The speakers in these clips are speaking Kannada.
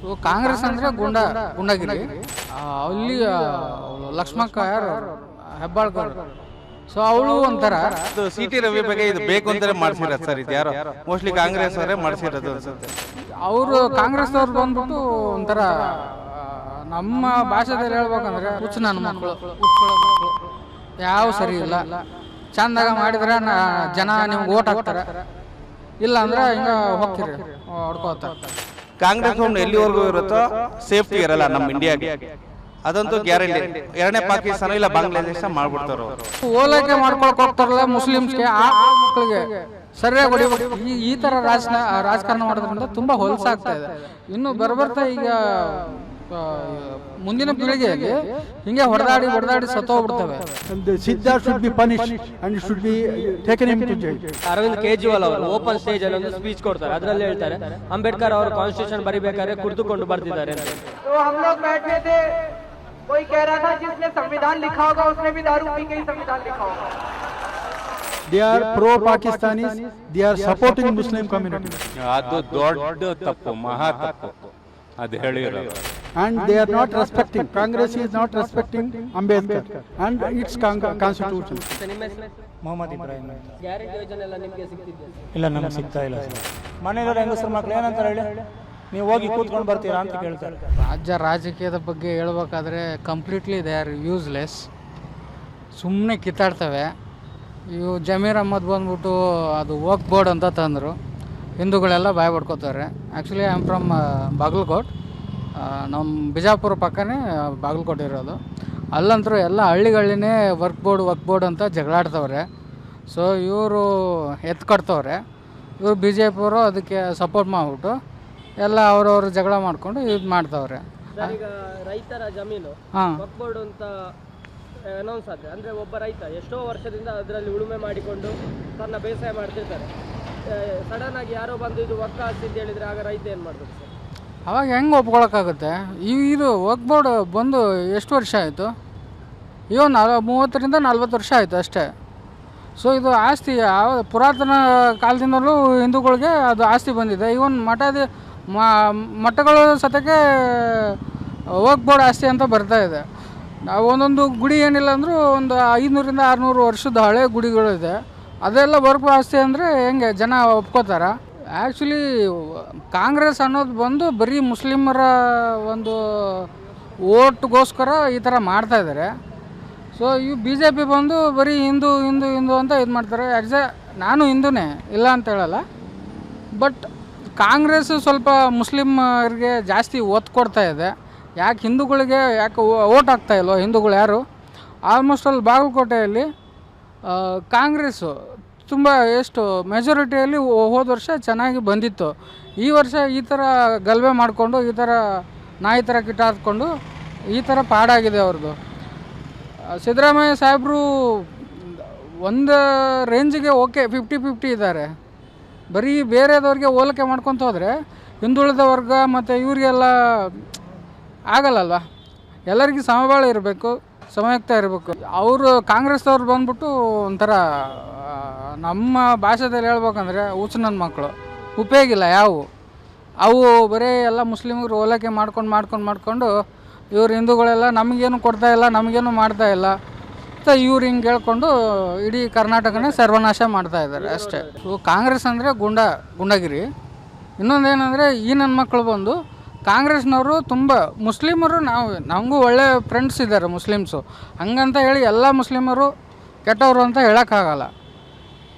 ಸೊ ಕಾಂಗ್ರೆಸ್ ಅಂದ್ರೆ ಗುಂಡ ಗುಂಡಗಿರಿ. ಅಲ್ಲಿ ಲಕ್ಷ್ಮಕ್ಕ ಯಾರು? ಹೆಬ್ಬಾಳ್ಕರ್ ಸೊ ಅವಳು ಒಂಥರ ಸಿಟಿ ಸಿ ಟಿ ರವಿ ಬಗ್ಗೆ ಇದು ಬೇಕು ಅಂತಾರೆ ಮಾಡ್ಸಿರೋದು ಸರ್ ಇದು ಯಾರು. ಮೋಸ್ಟ್ಲಿ ಕಾಂಗ್ರೆಸ್ ಅವರೇ ಮಾಡ್ಸಿರೋದು ಅನ್ಸುತ್ತೆ ಅವರು ಕಾಂಗ್ರೆಸ್ದವ್ರು ಬಂದ್ಬಿಟ್ಟು ಒಂಥರ ನಮ್ಮ ಭಾಷೆದಲ್ಲಿ ಹೇಳ್ಬೇಕಂದ್ರೆ ಹುಚ್ಚು ನನ್ನ ಮಕ್ಕಳು ಯಾವ ಸರಿ ಇಲ್ಲ. ಚಂದಾಗ ಮಾಡಿದ್ರೆ ಜನ ನಿಮ್ಗೆ ಓಟ್ ಹಾಕ್ತಾರೆ. ಇಲ್ಲ ಅಂದ್ರೆ ಹಿಂಗ ಹೋಗ್ತೀರಿ ಹೊಡ್ಕೋತ ಕಾಂಗ್ರೆಸ್ ಹೋಮ್ ಎಲ್ಲಿವರೆಗೂ ಇರುತ್ತೋ ಸೇಫ್ಟಿ ಇರಲ್ಲ ನಮ್ಮ ಇಂಡಿಯಾಗೆ ಅದಂತೂ ಗ್ಯಾರಂಟಿ ಎರಡನೇ ಪಾಕಿಸ್ತಾನ ಇಲ್ಲ ಬಾಂಗ್ಲಾದೇಶ ಮಾಡ್ಬಿಡ್ತಾರ? ಓಲೈಕೆ ಮಾಡ್ಕೊಳಕ್ ಹೋಗ್ತಾರಲ್ಲ ಮುಸ್ಲಿಮ್ಸ್ಗೆ ಆ ಮಕ್ಕಳಿಗೆ ಸರಿಯಾಗಿ ಹೊಡಿಬೇಕು. ಈ ಈ ತರ ರಾಜ ರಾಜಕಾರಣ ಮಾಡೋದ್ರಿಂದ ತುಂಬಾ ಹೊಲಸಾಗ್ತಾ ಇದೆ. ಇನ್ನು ಬರ್ಬರ್ತಾ ಈಗ ಮುಂದಿನ ಪೀಳಿಗೆಯಲ್ಲಿ ಹಿಂಗೆ ಹೊಡೆದಾಡಿ ಹೊಡೆದಾಡಿ ಸತ್ತೋಗ್ಬಿಡ್ತವೆ And the Siddha should be punished and should be taken into jail. Arvind Kejriwal ಅವರು ಓಪನ್ ಸ್ಟೇಜ್ ಅಲ್ಲಿ ಒಂದು ಸ್ಪೀಚ್ ಕೊಡ್ತಾರೆ ಅದರಲ್ಲಿ ಹೇಳ್ತಾರೆ ಅಂಬೇಡ್ಕರ್ ಅವರು ಕಾನ್ಸ್ಟಿಟ್ಯೂಷನ್ ಬರಿಬೇಕಾದ್ರೆ ಕುಳಿತುಕೊಂಡು ಬರ್ತಿದ್ದಾರೆ ಅಂತ तो हम लोग बैठे थे कोई कह रहा था जिसने संविधान लिखा होगा उसने भी दारू पी के ही संविधान लिखा होगा They are pro-Pakistanis, they are supporting Muslim community. ಅದು ದೊಡ್ಡ ತಪ್ಪು ಮಹಾ ತಪ್ಪು ಅದು ಹೇಳಿರೋದು And they are not respecting, Congress is not respecting Ambedkar. And its con- constitution. Mohammed Ibrahim ಅಂತ. ಗ್ಯಾರಂಟಿ ಯೋಜನೆ ಎಲ್ಲ ನಿಮಗೆ ಸಿಗ್ತಿದೆ ಇಲ್ಲ ನಮ್ಗೆ ಸಿಗ್ತಾ ಇಲ್ಲ ಮನೆಯವರು ಮಕ್ಳು ಏನಂತಾರೆ ಹೇಳಿ? ನೀವು ಹೋಗಿ ಕೂತ್ಕೊಂಡು ಬರ್ತೀರಾ ಅಂತ ಕೇಳ್ತಾರೆ. ರಾಜ್ಯ ರಾಜಕೀಯದ ಬಗ್ಗೆ ಹೇಳ್ಬೇಕಾದ್ರೆ ಕಂಪ್ಲೀಟ್ಲಿ ದೇ ಆರ್ ಯೂಸ್ಲೆಸ್ ಸುಮ್ಮನೆ ಕಿತ್ತಾಡ್ತವೆ. ಇವು ಜಮೀರ್ ಅಹ್ಮದ್ ಬಂದ್ಬಿಟ್ಟು ಅದು ವರ್ಕ್ ಬೋರ್ಡ್ ಅಂತ ತಂದರು. ಹಿಂದೂಗಳೆಲ್ಲ ಬಾಯ್ ಪಡ್ಕೋತಾರೆ. Actually I am from Bagalkot. ನಮ್ಮ ಬಿಜಾಪುರ ಪಕ್ಕನೇ ಬಾಗಲಕೋಟೆ ಇರೋದು. ಅಲ್ಲಂತರೂ ಎಲ್ಲ ಹಳ್ಳಿಗಳಿನೇ ವರ್ಕ್ ಬೋರ್ಡ್ ವರ್ಕ್ ಬೋರ್ಡ್ ಅಂತ ಜಗಳಾಡ್ತವ್ರೆ. ಸೊ ಇವರು ಎತ್ತು ಕಟ್ತವ್ರೆ. ಇವರು ಬಿ ಜೆ ಪಿಯವರು ಅದಕ್ಕೆ ಸಪೋರ್ಟ್ ಮಾಡಿಬಿಟ್ಟು ಎಲ್ಲ ಅವ್ರವ್ರು ಜಗಳ ಮಾಡಿಕೊಂಡು ಇದು ಮಾಡ್ತವ್ರೆ. ಈಗ ರೈತರ ಜಮೀನು ಹಾಂ. ವಕ್ ಬೋರ್ಡ್ ಅಂತ ಅನೌನ್ಸ್ ಆದ್ರೆ ಅಂದರೆ ಒಬ್ಬ ರೈತ ಎಷ್ಟೋ ವರ್ಷದಿಂದ ಅದರಲ್ಲಿ ಉಳುಮೆ ಮಾಡಿಕೊಂಡು ತನ್ನ ಬೇಸಾಯ ಮಾಡ್ತಿರ್ತಾರೆ. ಸಡನ್ ಆಗಿ ಯಾರೋ ಬಂದು ಇದು ವರ್ಕ್ ಆಗ್ತಿದ್ದು ಹೇಳಿದ್ರೆ ಆಗ ರೈತ ಏನು ಮಾಡ್ಬೇಕು ಸರ್? ಅವಾಗ ಹೆಂಗೆ ಒಪ್ಕೊಳಕ್ಕಾಗುತ್ತೆ? ಈ ಇದು ವರ್ಕ್ ಬೋರ್ಡ್ ಬಂದು ಎಷ್ಟು ವರ್ಷ ಆಯಿತು? ಇವು ನಲ್, ಮೂವತ್ತರಿಂದ ನಲ್ವತ್ತು ವರ್ಷ ಆಯಿತು ಅಷ್ಟೇ. ಸೊ ಇದು ಆಸ್ತಿ ಯಾವ ಪುರಾತನ ಕಾಲದಿಂದಲೂ ಹಿಂದೂಗಳಿಗೆ ಅದು ಆಸ್ತಿ ಬಂದಿದೆ. ಇವನ್ ಮಠದ ಮಠಗಳು ಸತಕ್ಕೆ ವರ್ಕ್ ಬೋರ್ಡ್ ಆಸ್ತಿ ಅಂತ ಬರ್ತಾ ಇದೆ. ನಾವು ಒಂದೊಂದು ಗುಡಿ ಏನಿಲ್ಲ ಅಂದರೂ ಒಂದು ಐದುನೂರಿಂದ ಆರುನೂರು ವರ್ಷದ ಹಳೆ ಗುಡಿಗಳಿದೆ ಅದೆಲ್ಲ ವರ್ಕ್ ಆಸ್ತಿ ಅಂದರೆ ಹೆಂಗೆ? ಜನ ಒಪ್ಕೋತಾರ? ಆ್ಯಕ್ಚುಲಿ ಕಾಂಗ್ರೆಸ್ ಅನ್ನೋದು ಬಂದು ಬರೀ ಮುಸ್ಲಿಮರ ಒಂದು ಓಟ್ಗೋಸ್ಕರ ಈ ಥರ ಮಾಡ್ತಾ ಇದ್ದಾರೆ. ಸೊ ಇವು ಬಿ ಜೆ ಪಿ ಬಂದು ಬರೀ ಹಿಂದೂ ಹಿಂದೂ ಹಿಂದೂ ಅಂತ ಇದು ಮಾಡ್ತಾರೆ. ಎಕ್ಸಾ ನಾನು ಹಿಂದೂನೇ, ಇಲ್ಲ ಅಂತ ಹೇಳಲ್ಲ. ಬಟ್ ಕಾಂಗ್ರೆಸ್ ಸ್ವಲ್ಪ ಮುಸ್ಲಿಮರಿಗೆ ಜಾಸ್ತಿ ಒತ್ತು ಕೊಡ್ತಾ ಇದೆ. ಯಾಕೆ ಹಿಂದೂಗಳಿಗೆ, ಯಾಕೆ ಓಟ್ ಆಗ್ತಾ ಇಲ್ವೋ ಹಿಂದೂಗಳು ಯಾರು? ಆಲ್ಮೋಸ್ಟ್ ಅಲ್ಲಿ ಬಾಗಲಕೋಟೆಯಲ್ಲಿ ಕಾಂಗ್ರೆಸ್ಸು ತುಂಬ ಎಷ್ಟು ಮೆಜಾರಿಟಿಯಲ್ಲಿ ಹೋದ ವರ್ಷ ಚೆನ್ನಾಗಿ ಬಂದಿತ್ತು. ಈ ವರ್ಷ ಈ ಥರ ಗಲಭೆ ಮಾಡಿಕೊಂಡು, ಈ ಥರ ನಾಯಿ ಥರ ಕಿಟಾಡ್ಕೊಂಡು ಈ ಥರ ಪಾಡಾಗಿದೆ ಅವ್ರದ್ದು. ಸಿದ್ದರಾಮಯ್ಯ ಸಾಹೇಬರು ಒಂದು ರೇಂಜಿಗೆ ಓಕೆ ಫಿಫ್ಟಿ ಫಿಫ್ಟಿ ಇದ್ದಾರೆ. ಬರೀ ಬೇರೆದವ್ರಿಗೆ ಹೋಲಿಕೆ ಮಾಡ್ಕೊತ ಹೋದರೆ ಹಿಂದುಳಿದ ವರ್ಗ ಮತ್ತು ಇವರಿಗೆಲ್ಲ ಆಗಲ್ಲಲ್ವ? ಎಲ್ಲರಿಗೂ ಸಮಬಾಳ ಇರಬೇಕು, ಸಮಯುಕ್ತ ಇರಬೇಕು. ಅವರು ಕಾಂಗ್ರೆಸ್ದವ್ರು ಬಂದ್ಬಿಟ್ಟು ಒಂಥರ ನಮ್ಮ ಭಾಷೆದಲ್ಲಿ ಹೇಳ್ಬೇಕಂದ್ರೆ ನನ್ನ ಮಕ್ಕಳು ಉಪಯೋಗಿಲ್ಲ ಯಾವು? ಅವು ಬರೀ ಎಲ್ಲ ಮುಸ್ಲಿಮರು ಓಲಕೆ ಮಾಡ್ಕೊಂಡು ಮಾಡ್ಕೊಂಡು ಮಾಡ್ಕೊಂಡು ಇವ್ರು ಹಿಂದೂಗಳೆಲ್ಲ ನಮಗೇನು ಕೊಡ್ತಾ ಇಲ್ಲ, ನಮಗೇನು ಮಾಡ್ತಾ ಇಲ್ಲ. ಅಂತ ಇವ್ರು ಹಿಂಗೆ ಹೇಳ್ಕೊಂಡು ಇಡೀ ಕರ್ನಾಟಕನೇ ಸರ್ವನಾಶ ಮಾಡ್ತಾ ಇದ್ದಾರೆ ಅಷ್ಟೇ. ಕಾಂಗ್ರೆಸ್ ಅಂದರೆ ಗುಂಡ, ಗುಂಡಗಿರಿ. ಇನ್ನೊಂದೇನೆಂದರೆ ಈ ನನ್ನ ಮಕ್ಕಳು ಬಂದು ಕಾಂಗ್ರೆಸ್ನವರು ತುಂಬ ಮುಸ್ಲಿಮರು ನಾವು, ನಮಗೂ ಒಳ್ಳೆ ಫ್ರೆಂಡ್ಸ್ ಇದ್ದಾರೆ ಮುಸ್ಲಿಮ್ಸು. ಹಂಗಂತ ಹೇಳಿ ಎಲ್ಲ ಮುಸ್ಲಿಮರು ಕೆಟ್ಟವರು ಅಂತ ಹೇಳೋಕ್ಕಾಗಲ್ಲ.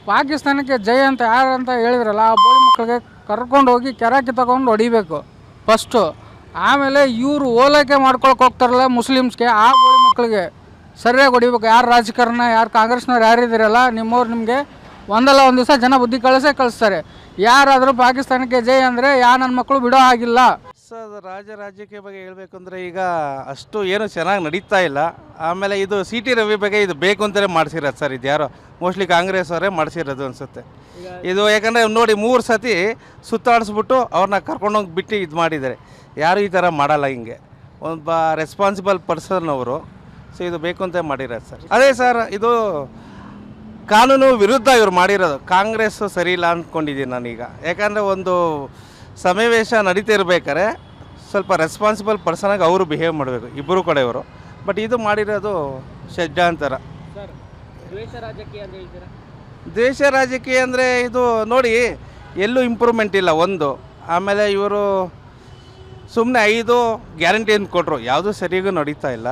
ಪಾಕಿಸ್ತಾನಕ್ಕೆ ಜೈ ಅಂತ ಯಾರು ಅಂತ ಹೇಳಿದ್ರಲ್ಲ, ಆ ಬೋಳಿ ಮಕ್ಕಳಿಗೆ ಕರ್ಕೊಂಡು ಹೋಗಿ ಕೆರಾಕಿ ತಗೊಂಡು ಹೊಡಿಬೇಕು ಫಸ್ಟು ಆಮೇಲೆ ಇವರು ಓಲೈಕೆ ಮಾಡ್ಕೊಳಕ್ಕೆ ಹೋಗ್ತಾರಲ್ಲ ಮುಸ್ಲಿಮ್ಸ್ಗೆ, ಆ ಬೋಳಿ ಮಕ್ಕಳಿಗೆ ಸರಿಯಾಗಿ ಹೊಡಿಬೇಕು. ಯಾರು ರಾಜಕಾರಣ, ಯಾರು ಕಾಂಗ್ರೆಸ್ನವ್ರು ಯಾರಿದ್ದೀರಲ್ಲ ನಿಮ್ಮವ್ರು ನಿಮಗೆ ಒಂದಲ್ಲ ಒಂದು ದಿವಸ ಜನ ಬುದ್ಧಿ ಕಳಿಸೇ ಕಳಿಸ್ತಾರೆ. ಯಾರಾದರೂ ಪಾಕಿಸ್ತಾನಕ್ಕೆ ಜೈ ಅಂದರೆ ಯಾ ನನ್ನ ಮಕ್ಕಳು ಬಿಡೋ ಆಗಿಲ್ಲ ಸರ್ ರಾಜ ರಾಜಕೀಯ ಬಗ್ಗೆ ಹೇಳ್ಬೇಕು ಅಂದರೆ ಈಗ ಅಷ್ಟು ಏನು ಚೆನ್ನಾಗಿ ನಡೀತಾ ಇಲ್ಲ. ಆಮೇಲೆ ಇದು ಸಿ ಟಿ ರವಿ ಬಗ್ಗೆ ಇದು ಬೇಕು ಅಂತಲೇ ಮಾಡಿಸಿರೋದು ಸರ್ ಇದು ಯಾರೋ. ಮೋಸ್ಟ್ಲಿ ಕಾಂಗ್ರೆಸ್ ಅವರೇ ಮಾಡಿಸಿರೋದು ಅನಿಸುತ್ತೆ. ಇದು ಯಾಕಂದರೆ ನೋಡಿ ಮೂರು ಸತಿ ಸುತ್ತಾಡಿಸ್ಬಿಟ್ಟು ಅವ್ರನ್ನ ಕರ್ಕೊಂಡೋಗಿ ಬಿಟ್ಟು ಇದು ಮಾಡಿದ್ದಾರೆ. ಯಾರು ಈ ಥರ ಮಾಡಲ್ಲ ಹಿಂಗೆ. ಒಬ್ಬ ರೆಸ್ಪಾನ್ಸಿಬಲ್ ಪರ್ಸನ್ ಅವರು. ಸೊ ಇದು ಬೇಕು ಅಂತ ಮಾಡಿರೋದು ಸರ್. ಅದೇ ಸರ್, ಇದು ಕಾನೂನು ವಿರುದ್ಧ ಇವ್ರು ಮಾಡಿರೋದು. ಕಾಂಗ್ರೆಸ್ ಸರಿ ಇಲ್ಲ ಅಂದ್ಕೊಂಡಿದ್ದೀನಿ ನಾನೀಗ. ಯಾಕಂದರೆ ಒಂದು ಸಮಾವೇಶ ನಡೀತಾ ಇರಬೇಕಾದ್ರೆ ಸ್ವಲ್ಪ ರೆಸ್ಪಾನ್ಸಿಬಲ್ ಪರ್ಸನಾಗಿ ಅವರು ಬಿಹೇವ್ ಮಾಡಬೇಕು ಇಬ್ಬರು ಕಡೆಯವರು. ಬಟ್ ಇದು ಮಾಡಿರೋದು ಶಜ್ಜಾಂತರ ದ್ವೇಷ ರಾಜಕೀಯ ಅಂದರೆ ಇದು ನೋಡಿ ಎಲ್ಲೂ ಇಂಪ್ರೂವ್ಮೆಂಟ್ ಇಲ್ಲ ಒಂದು. ಆಮೇಲೆ ಇವರು ಸುಮ್ಮನೆ ಐದು ಗ್ಯಾರಂಟಿ ಅಂತ ಕೊಟ್ಟರು ಯಾವುದೂ ಸರಿಯಾಗೂ ನಡೀತಾ ಇಲ್ಲ.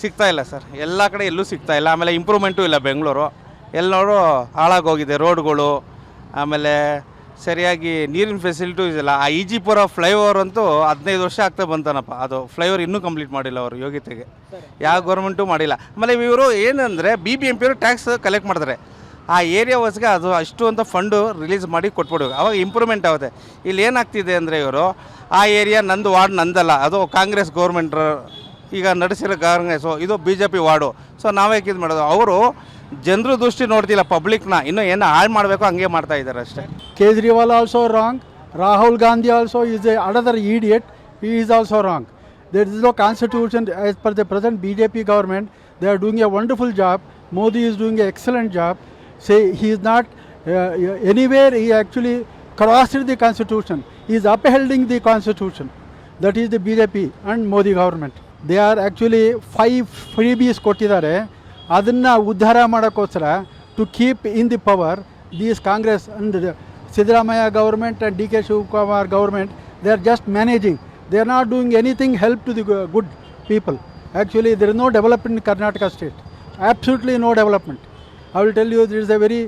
ಸಿಗ್ತಾ ಇಲ್ಲ ಸರ್ ಎಲ್ಲ ಕಡೆ ಎಲ್ಲೂ ಸಿಗ್ತಾ ಇಲ್ಲ. ಆಮೇಲೆ ಇಂಪ್ರೂವ್ಮೆಂಟು ಇಲ್ಲ ಬೆಂಗಳೂರು. ಎಲ್ಲರೂ ಹಾಳಾಗೋಗಿದೆ ರೋಡ್ಗಳು ಆಮೇಲೆ ಸರಿಯಾಗಿ ನೀರಿನ ಫೆಸಿಲಿಟೀಸ್ ಇಲ್ಲ ಆ ಈಜಿಪುರ ಫ್ಲೈಓವರ್ ಅಂತೂ ಹದಿನೈದು ವರ್ಷ ಆಗ್ತಾ ಬಂತಾನಪ್ಪ. ಅದು ಫ್ಲೈಓವರ್ ಇನ್ನೂ ಕಂಪ್ಲೀಟ್ ಮಾಡಿಲ್ಲ ಅವರು ಯೋಗ್ಯತೆಗೆ. ಯಾವ ಗೌರ್ಮೆಂಟು ಮಾಡಿಲ್ಲ. ಆಮೇಲೆ ಇವರು ಏನಂದರೆ ಬಿ ಬಿ ಎಂ ಪಿ ಅವರು ಟ್ಯಾಕ್ಸ್ ಕಲೆಕ್ಟ್ ಮಾಡ್ತಾರೆ ಆ ಏರಿಯಾ ವಾಸ್ಗೆ ಅದು ಅಷ್ಟು ಅಂತ ಫಂಡು ರಿಲೀಸ್ ಮಾಡಿ ಕೊಟ್ಬಿಡ್ಬೇಕು ಅವಾಗ ಇಂಪ್ರೂವ್ಮೆಂಟ್ ಆಗುತ್ತೆ. ಇಲ್ಲಿ ಏನಾಗ್ತಿದೆ ಅಂದರೆ ಇವರು ಆ ಏರಿಯಾ ನಂದು ವಾರ್ಡ್ ನಂದಲ್ಲ. ಅದು ಕಾಂಗ್ರೆಸ್ ಗೌರ್ಮೆಂಟ್ರ ಈಗ ನಡೆಸಿರೋ ಕಾಂಗ್ರೆಸ್ಸು ಇದು B J P ward. So ನಾವೇ ಇದು ಮಾಡೋದು? ಅವರು ಜನರ ದೃಷ್ಟಿ ನೋಡ್ತಿಲ್ಲ ಪಬ್ಲಿಕ್ನ ಇನ್ನು ಏನು ಹಾಳು ಮಾಡಬೇಕು ಹಂಗೆ ಮಾಡ್ತಾ ಇದ್ದಾರೆ ಅಷ್ಟೇ. Kejriwal also wrong Rahul Gandhi also is a another idiot he is also wrong there is no constitution as per the present B J P government they are doing a wonderful job Modi is doing a excellent job say he is not anywhere he actually crossed the constitution is upholding the constitution that is the B J P and Modi government they are actually five free ಬೀಸ್ ಕೊಟ್ಟಿದ್ದಾರೆ. ಅದನ್ನು ಉದ್ಧಾರ ಮಾಡೋಕ್ಕೋಸ್ಕರ to keep in the power these Congress and Siddaramaiah government and D K Shivakumar government they are just managing they are not doing anything help to the good people actually there is no development Karnataka state absolutely no development I will tell you that is a very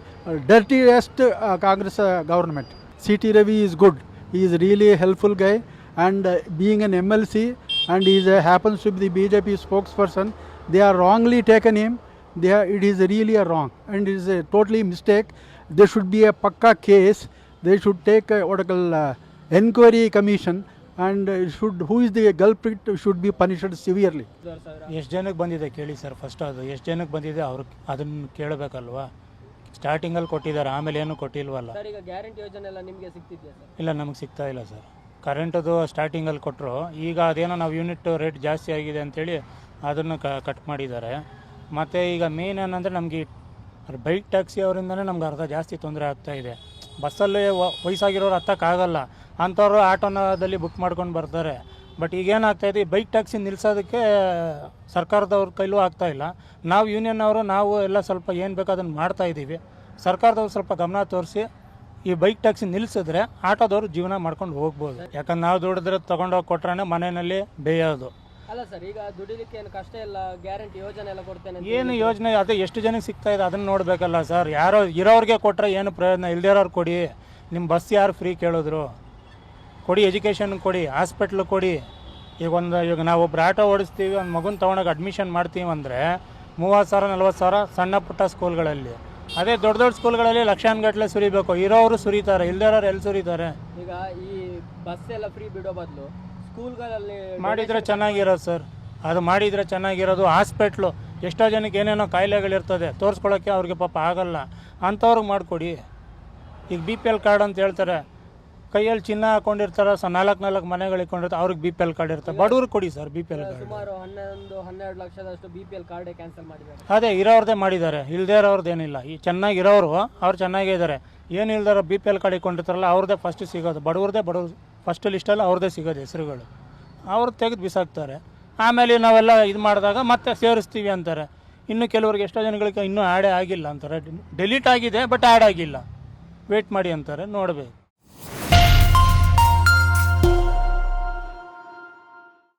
dirtiest Congress government C T Ravi is good he is really helpful guy and being N M L C and is a happens to be the B J P spokesperson They are wrongly taken him. They are, it is really a wrong and it is a totally mistake. There should be a pakka case. They should take a what call, uh, enquiry commission and uh, should who is the culprit should be punished severely. Yes, Janak ಎಷ್ಟು ಜನಕ್ಕೆ sir. ಕೇಳಿ ಸರ್ ಫಸ್ಟ್ ಅದು ಎಷ್ಟು ಜನಕ್ಕೆ ಬಂದಿದೆ ಅವ್ರು ಅದನ್ನು ಕೇಳಬೇಕಲ್ವಾ ಸ್ಟಾರ್ಟಿಂಗಲ್ಲಿ ಕೊಟ್ಟಿದ್ದಾರೆ ಆಮೇಲೆ ಏನು ಕೊಟ್ಟಿಲ್ವಲ್ಲ iga guarantee ಗ್ಯಾರಂಟಿ ಯೋಜನೆ ಎಲ್ಲ ನಿಮಗೆ ಸಿಗ್ತಿದೆಯಾ ಇಲ್ಲ ನಮಗೆ ಸಿಗ್ತಾ ಇಲ್ಲ ಸರ್ ಕರೆಂಟದು ಸ್ಟಾರ್ಟಿಂಗಲ್ಲಿ ಕೊಟ್ಟರು ಈಗ ಅದೇನೋ ನಾವು ಯೂನಿಟ್ ರೇಟ್ ಜಾಸ್ತಿ ಆಗಿದೆ ಅಂತೇಳಿ ಅದನ್ನು ಕ ಕಟ್ ಮಾಡಿದ್ದಾರೆ. ಮತ್ತು ಈಗ ಮೇನ್ ಏನಂದರೆ ನಮಗೆ ಬೈಕ್ ಟ್ಯಾಕ್ಸಿ ಅವರಿಂದನೇ ನಮ್ಗೆ ಅರ್ಧ ಜಾಸ್ತಿ ತೊಂದರೆ ಆಗ್ತಾ ಇದೆ. ಬಸ್ಸಲ್ಲೇ ವಯಸ್ಸಾಗಿರೋರು ಹತ್ತಕ್ಕಾಗಲ್ಲ. ಅಂಥವ್ರು ಆಟೋನದಲ್ಲಿ ಬುಕ್ ಮಾಡ್ಕೊಂಡು ಬರ್ತಾರೆ. ಬಟ್ ಈಗೇನಾಗ್ತಾ ಇದೆ ಬೈಕ್ ಟ್ಯಾಕ್ಸಿ ನಿಲ್ಲಿಸೋದಕ್ಕೆ ಸರ್ಕಾರದವ್ರ ಕೈಲೂ ಇಲ್ಲ. ನಾವು ಯೂನಿಯನ್ ಅವರು, ನಾವು ಎಲ್ಲ ಸ್ವಲ್ಪ ಏನು ಬೇಕೋ ಅದನ್ನು ಮಾಡ್ತಾ ಇದ್ದೀವಿ ಸರ್ಕಾರದವ್ರು ಸ್ವಲ್ಪ ಗಮನ ತೋರಿಸಿ ಈ ಬೈಕ್ ಟ್ಯಾಕ್ಸಿ ನಿಲ್ಲಿಸಿದ್ರೆ ಆಟೋದವ್ರು ಜೀವನ ಮಾಡ್ಕೊಂಡು ಹೋಗ್ಬೋದು. ಯಾಕಂದ್ರೆ ನಾವು ದುಡಿದ್ರೆ ತೊಗೊಂಡೋಗಿ ಕೊಟ್ರೆ ಮನೆಯಲ್ಲಿ ಬೇಯೋದು. ಅಲ್ಲ ಸರ್ ಈಗ ದುಡಿಲಿಕ್ಕೆ ಏನು ಕಷ್ಟ ಇಲ್ಲ ಗ್ಯಾರಂಟಿ ಯೋಜನೆ ಎಲ್ಲ ಕೊಡ್ತೇನೆ ಅಂತ ಏನು ಯೋಜನೆ ಅದೇ ಎಷ್ಟು ಜನಕ್ಕೆ ಸಿಗ್ತಾ ಇದೆ ಅದನ್ನು ನೋಡಬೇಕಲ್ಲ ಸರ್. ಯಾರೋ ಇರೋರಿಗೆ ಕೊಟ್ಟರೆ ಏನು ಪ್ರಯೋಜನ ಇಲ್ದಿರೋರು ಕೊಡಿ. ನಿಮ್ಮ ಬಸ್ ಯಾರು ಫ್ರೀ ಕೇಳಿದ್ರು? ಕೊಡಿ ಎಜುಕೇಷನ್ ಕೊಡಿ ಹಾಸ್ಪಿಟ್ಲ್ ಕೊಡಿ. ಈಗ ಒಂದು ಈಗ ನಾವು ಒಬ್ರು ಆಟೋ ಓಡಿಸ್ತೀವಿ ಒಂದು ಮಗುನ ತೊಗೊಂಡೋಗಿ ಅಡ್ಮಿಷನ್ ಮಾಡ್ತೀವಿ ಅಂದರೆ ಮೂವತ್ತು ಸಾವಿರ ನಲ್ವತ್ತು ಸಾವಿರ ಸಣ್ಣ ಪುಟ್ಟ ಸ್ಕೂಲ್ಗಳಲ್ಲಿ ಅದೇ ದೊಡ್ಡ ದೊಡ್ಡ ಸ್ಕೂಲ್ಗಳಲ್ಲಿ ಲಕ್ಷಾನುಗಟ್ಟಲೆ ಸುರಿಬೇಕು. ಇರೋರು ಸುರಿತಾರೆ ಇಲ್ದಿರೋರು ಎಲ್ಲಿ ಸುರಿತಾರೆ? ಈಗ ಈ ಬಸ್ ಎಲ್ಲ ಫ್ರೀ ಬಿಡೋ ಬದಲು ಸ್ಕೂಲ್ಗಳಲ್ಲಿ ಮಾಡಿದರೆ ಚೆನ್ನಾಗಿರೋದು ಸರ್. ಅದು ಮಾಡಿದರೆ ಚೆನ್ನಾಗಿರೋದು. ಹಾಸ್ಪಿಟ್ಲು ಎಷ್ಟೋ ಜನಕ್ಕೆ ಏನೇನೋ ಕಾಯಿಲೆಗಳಿರ್ತದೆ ತೋರಿಸ್ಕೊಳ್ಳೋಕ್ಕೆ ಅವ್ರಿಗೆ ಪಾಪ ಆಗಲ್ಲ. ಅಂಥವ್ರಿಗೆ ಮಾಡಿಕೊಡಿ. ಈಗ ಬಿ ಪಿ ಎಲ್ ಕಾರ್ಡ್ ಅಂತ ಹೇಳ್ತಾರೆ. ಕೈಯಲ್ಲಿ ಚಿನ್ನ ಹಾಕೊಂಡಿರ್ತಾರೆ ಸ ನಾಲ್ಕು ನಾಲ್ಕು ಮನೆಗಳು ಇಕ್ಕೊಂಡಿರ್ತಾರೆ ಅವ್ರಿಗೆ ಬಿ ಪಿ ಎಲ್ ಕಾರ್ಡ್ ಇರ್ತದೆ. ಬಡವ್ರಿಗೆ ಕೊಡಿ sir B P L card ಸುಮಾರು ಹನ್ನೊಂದು ಹನ್ನೆರಡು ಲಕ್ಷದಷ್ಟು ಬಿ ಪಿ ಎಲ್ ಕಾರ್ಡೇ ಕ್ಯಾನ್ಸಲ್ ಮಾಡಿದ್ದಾರೆ. ಅದೇ ಇರೋರದೇ ಮಾಡಿದ್ದಾರೆ. ಇಲ್ಲದೇ ಇರೋರ್ದು ಏನಿಲ್ಲ. ಈ ಚೆನ್ನಾಗಿರೋರು ಅವ್ರು ಚೆನ್ನಾಗೇ ಇದ್ದಾರೆ. ಏನು ಇಲ್ದಾರ ಬಿ ಪಿ ಎಲ್ ಕಾರ್ಡ್ ಇಟ್ಕೊಂಡಿರ್ತಾರಲ್ಲ ಅವ್ರದ್ದೇ ಫಸ್ಟ್ ಸಿಗೋದು. ಬಡವ್ರದೇ ಬಡವ್ರು ಫಸ್ಟ್ ಲಿಸ್ಟಲ್ಲಿ ಅವ್ರದ್ದೇ ಸಿಗೋದು ಹೆಸರುಗಳು. ಅವ್ರು ತೆಗೆದು ಬಿಸಾಕ್ತಾರೆ. ಆಮೇಲೆ ನಾವೆಲ್ಲ ಇದು ಮಾಡಿದಾಗ ಮತ್ತೆ ಸೇರಿಸ್ತೀವಿ ಅಂತಾರೆ. ಇನ್ನು ಕೆಲವ್ರಿಗೆ ಎಷ್ಟೋ ಜನಗಳಿಗೆ ಇನ್ನೂ ಆ್ಯಡೇ ಆಗಿಲ್ಲ ಅಂತಾರೆ. ಡಿಲೀಟ್ ಆಗಿದೆ ಬಟ್ ಆ್ಯಡ್ ಆಗಿಲ್ಲ. ವೇಟ್ ಮಾಡಿ ಅಂತಾರೆ. ನೋಡಬೇಕು.